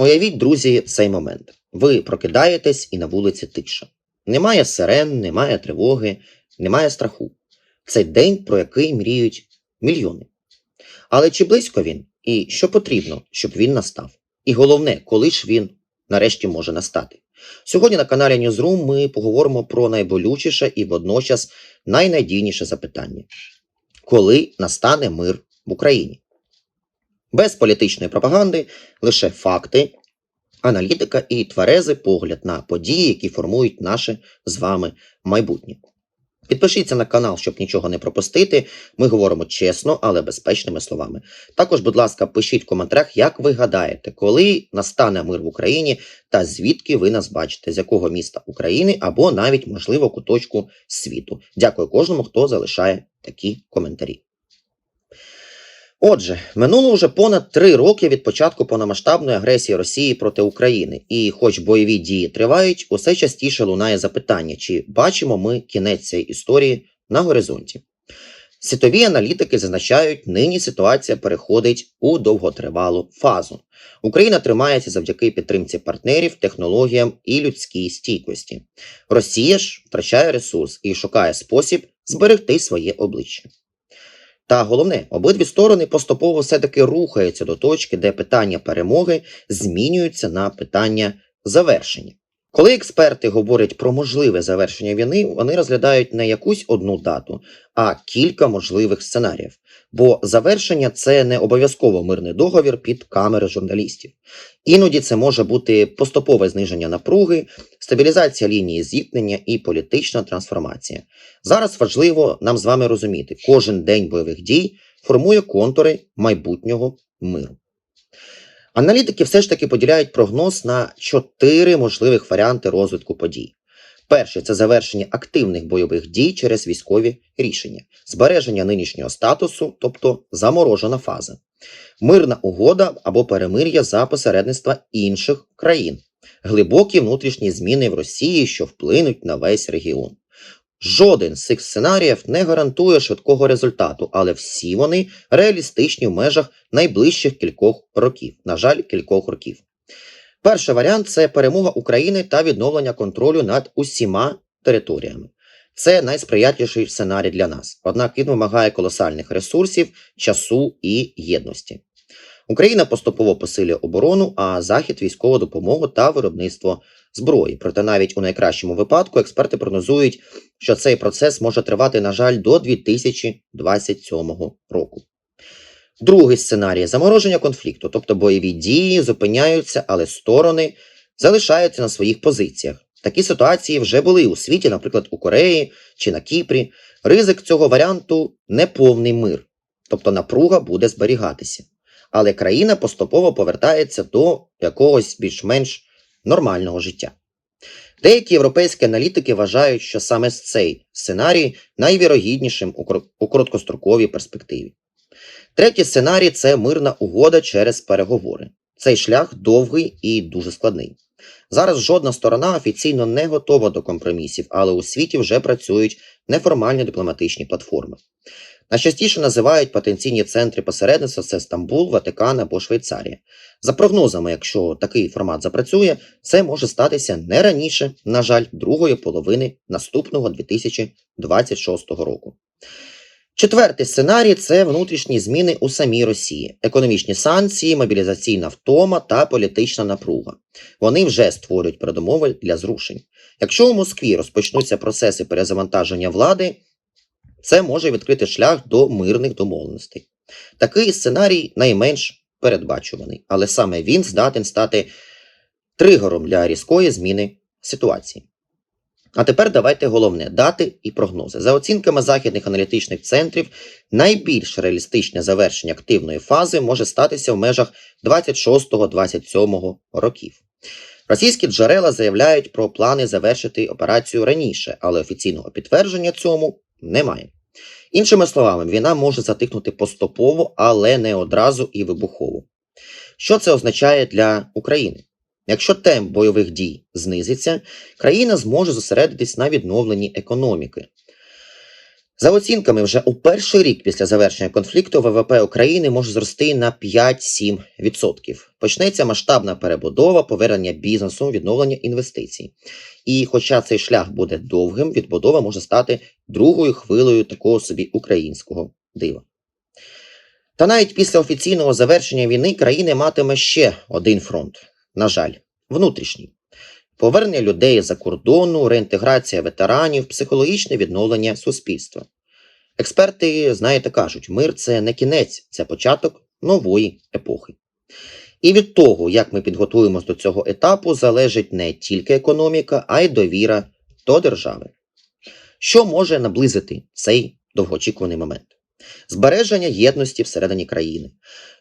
Уявіть, друзі, цей момент. Ви прокидаєтесь і на вулиці тиша. Немає сирен, немає тривоги, немає страху. Це день, про який мріють мільйони. Але чи близько він? І що потрібно, щоб він настав? І головне, коли ж він нарешті може настати? Сьогодні на каналі Newsroom ми поговоримо про найболючіше і водночас найнадійніше запитання: коли настане мир в Україні? Без політичної пропаганди, лише факти, аналітика і тверезий погляд на події, які формують наше з вами майбутнє. Підпишіться на канал, щоб нічого не пропустити. Ми говоримо чесно, але безпечними словами. Також, будь ласка, пишіть в коментарях, як ви гадаєте, коли настане мир в Україні та звідки ви нас бачите, з якого міста України або навіть, можливо, куточку світу. Дякую кожному, хто залишає такі коментарі. Отже, минуло вже понад три роки від початку повномасштабної агресії Росії проти України, і, хоч бойові дії тривають, усе частіше лунає запитання, чи бачимо ми кінець цієї історії на горизонті. Світові аналітики зазначають, нині ситуація переходить у довготривалу фазу. Україна тримається завдяки підтримці партнерів, технологіям і людській стійкості. Росія ж втрачає ресурс і шукає спосіб зберегти своє обличчя. Та головне, обидві сторони поступово все-таки рухаються до точки, де питання перемоги змінюються на питання завершення. Коли експерти говорять про можливе завершення війни, вони розглядають не якусь одну дату, а кілька можливих сценаріїв. Бо завершення це не обов'язково мирний договір під камери журналістів. Іноді це може бути поступове зниження напруги, стабілізація лінії зіткнення і політична трансформація. Зараз важливо нам з вами розуміти, кожен день бойових дій формує контури майбутнього миру. Аналітики все ж таки поділяють прогноз на чотири можливих варіанти розвитку подій. Перший це завершення активних бойових дій через військові рішення, збереження нинішнього статусу, тобто заморожена фаза, мирна угода або перемир'я за посередництва інших країн, глибокі внутрішні зміни в Росії, що вплинуть на весь регіон. Жоден з цих сценаріїв не гарантує швидкого результату, але всі вони реалістичні в межах найближчих кількох років. На жаль, кількох років. Перший варіант це перемога України та відновлення контролю над усіма територіями. Це найсприятливіший сценарій для нас, однак він вимагає колосальних ресурсів, часу і єдності. Україна поступово посилює оборону, а Захід військову допомогу та виробництво зброї. Проте навіть у найкращому випадку експерти прогнозують, що цей процес може тривати, на жаль, до 2027 року. Другий сценарій замороження конфлікту, тобто бойові дії зупиняються, але сторони залишаються на своїх позиціях. Такі ситуації вже були у світі, наприклад, у Кореї чи на Кіпрі. Ризик цього варіанту неповний мир, тобто напруга буде зберігатися. Але країна поступово повертається до якогось більш-менш нормального життя. Деякі європейські аналітики вважають, що саме цей сценарій найвірогіднішим у короткостроковій перспективі. Третій сценарій це мирна угода через переговори. Цей шлях довгий і дуже складний. Зараз жодна сторона офіційно не готова до компромісів, але у світі вже працюють неформальні дипломатичні платформи. Найчастіше називають потенційні центри посередництва це Стамбул, Ватикан або Швейцарія. За прогнозами, якщо такий формат запрацює, це може статися не раніше, на жаль, другої половини наступного 2026 року. Четвертий сценарій це внутрішні зміни у самій Росії, економічні санкції, мобілізаційна втома та політична напруга. Вони вже створюють передумови для зрушень. Якщо у Москві розпочнуться процеси перезавантаження влади, це може відкрити шлях до мирних домовленостей. Такий сценарій найменш передбачуваний, але саме він здатен стати тригером для різкої зміни ситуації. А тепер давайте головне дати і прогнози. За оцінками західних аналітичних центрів, найбільш реалістичне завершення активної фази може статися в межах 26-27 років. Російські джерела заявляють про плани завершити операцію раніше, але офіційного підтвердження цьому немає. Іншими словами, війна може затихнути поступово, але не одразу і вибухово. Що це означає для України? Якщо темп бойових дій знизиться, країна зможе зосередитись на відновленні економіки. За оцінками, вже у перший рік після завершення конфлікту ВВП України може зрости на 5-7%. Почнеться масштабна перебудова, повернення бізнесу, відновлення інвестицій. І хоча цей шлях буде довгим, відбудова може стати другою хвилею такого собі українського дива. Та навіть після офіційного завершення війни країна матиме ще один фронт, на жаль, внутрішній. Повернення людей за кордону, реінтеграція ветеранів, психологічне відновлення суспільства. Експерти, знаєте, кажуть, мир це не кінець, це початок нової епохи. І від того, як ми підготуємось до цього етапу, залежить не тільки економіка, а й довіра до держави. Що може наблизити цей довгоочікуваний момент? Збереження єдності всередині країни,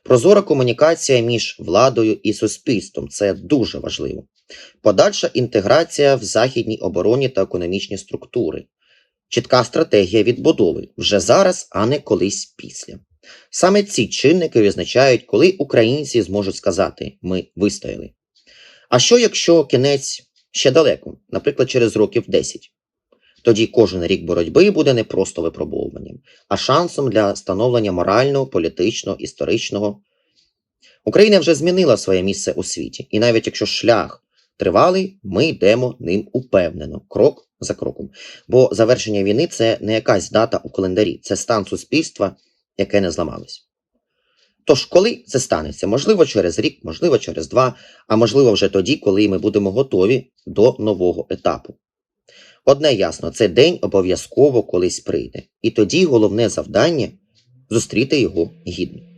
прозора комунікація між владою і суспільством це дуже важливо. Подальша інтеграція в західній обороні та економічні структури, чітка стратегія відбудови вже зараз, а не колись після. Саме ці чинники визначають, коли українці зможуть сказати ми вистояли. А що якщо кінець ще далеко, наприклад, через років 10? Тоді кожен рік боротьби буде не просто випробовуванням, а шансом для становлення морального, політичного, історичного. Україна вже змінила своє місце у світі, і навіть якщо шлях тривалий, ми йдемо ним упевнено, крок за кроком. Бо завершення війни це не якась дата у календарі, це стан суспільства, яке не зламалось. Тож, коли це станеться? Можливо, через рік, можливо, через два, а можливо, вже тоді, коли ми будемо готові до нового етапу. Одне ясно, цей день обов'язково колись прийде, і тоді головне завдання зустріти його гідно.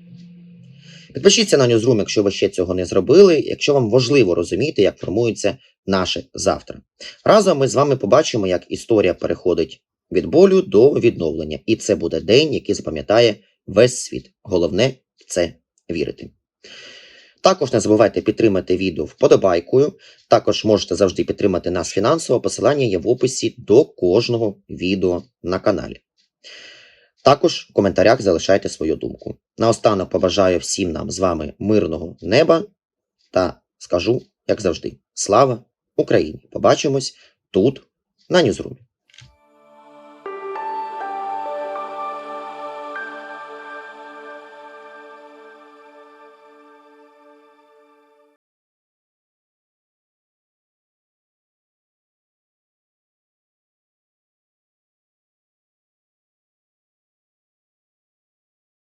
Підпишіться на Newsroom, якщо ви ще цього не зробили, якщо вам важливо розуміти, як формується наше завтра. Разом ми з вами побачимо, як історія переходить від болю до відновлення, і це буде день, який запам'ятає весь світ. Головне в це вірити. Також не забувайте підтримати відео вподобайкою. Також можете завжди підтримати нас фінансово. Посилання є в описі до кожного відео на каналі. Також в коментарях залишайте свою думку. Наостанок побажаю всім нам з вами мирного неба та скажу, як завжди, слава Україні! Побачимось тут, на Ньюзрумі.